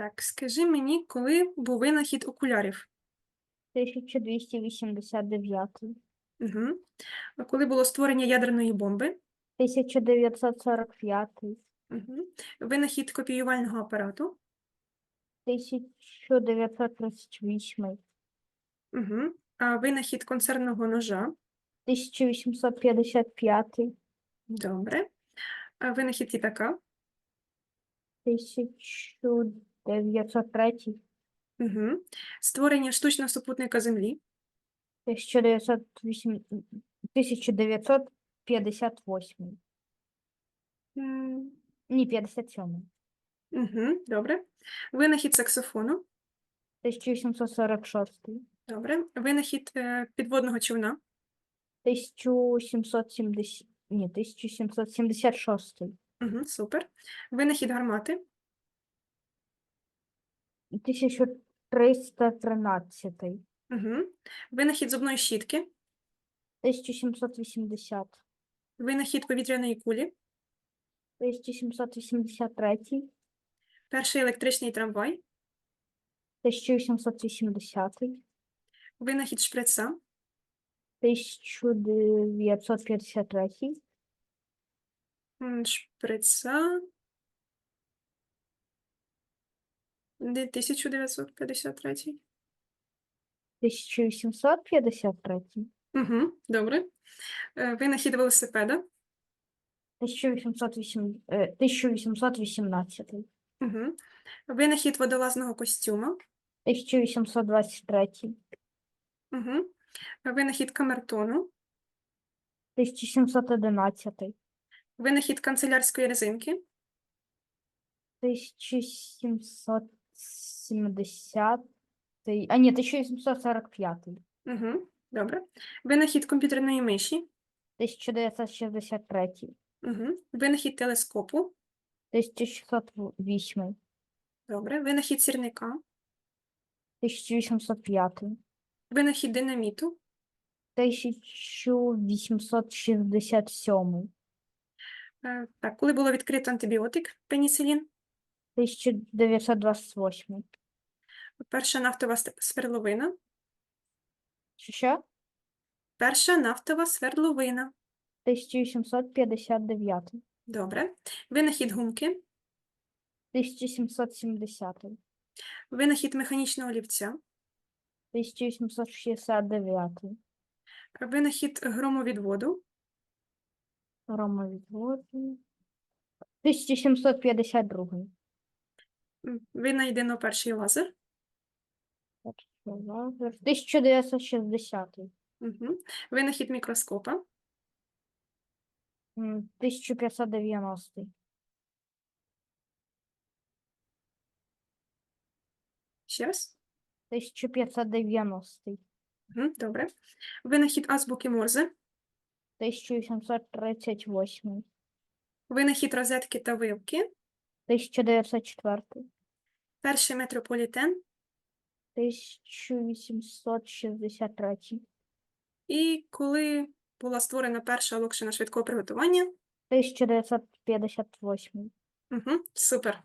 Так, скажи мені, коли був винахід окулярів? 1289, Угу. А коли було створення ядерної бомби? 1945, Угу. Винахід копіювального апарату? 1938, Угу. А винахід концерного ножа? 1855, Добре. А винахід літака? 1903, Угу. Створення штучного супутника Землі? 1908, 1958, ні, 57, Угу. Добре. Винахід саксофону? 1846, Добре. Винахід е, підводного човна? 1770, ні, 1776, Угу. Супер. Винахід гармати? 1313, Угу. Винахід зубної щітки? 1780, Винахід повітряної кулі? 1783, Перший електричний трамвай? 1880, Винахід шприца? 1953, М, Шприца. Де 1953. 1853, Угу, добре. Е, Винахід велосипеда. 1808, е, 1818, Угу. Винахід водолазного костюма. 1823, Угу. Винахід камертону. 1711, Винахід канцелярської резинки. 1770, а ні, 1745, Угу. Добре. Винахід комп'ютерної миші. 1963, Угу. Винахід телескопу. 1608, Добре. Винахід сірника. 1805, Винахід динаміту. 1867, Е, Так, коли було відкрито антибіотик пеніцилін. 1928. Перша нафтова свердловина. Що? Перша нафтова свердловина. 1859, Добре. Винахід гумки. 1770, Винахід механічного олівця. 1869, Винахід громовідводу. Ромовідводи, 1752, М, Винайдено перший лазер. Лазер, 1960, Угу. Винахід мікроскопа. 1590, Ще раз. 1590, Угу. Добре. Винахід азбуки Морзе. 1838, Винахід розетки та вилки. 1904, Перший метрополітен. 1863, І коли була створена перша локшина швидкого приготування. 1958. Угу. Супер.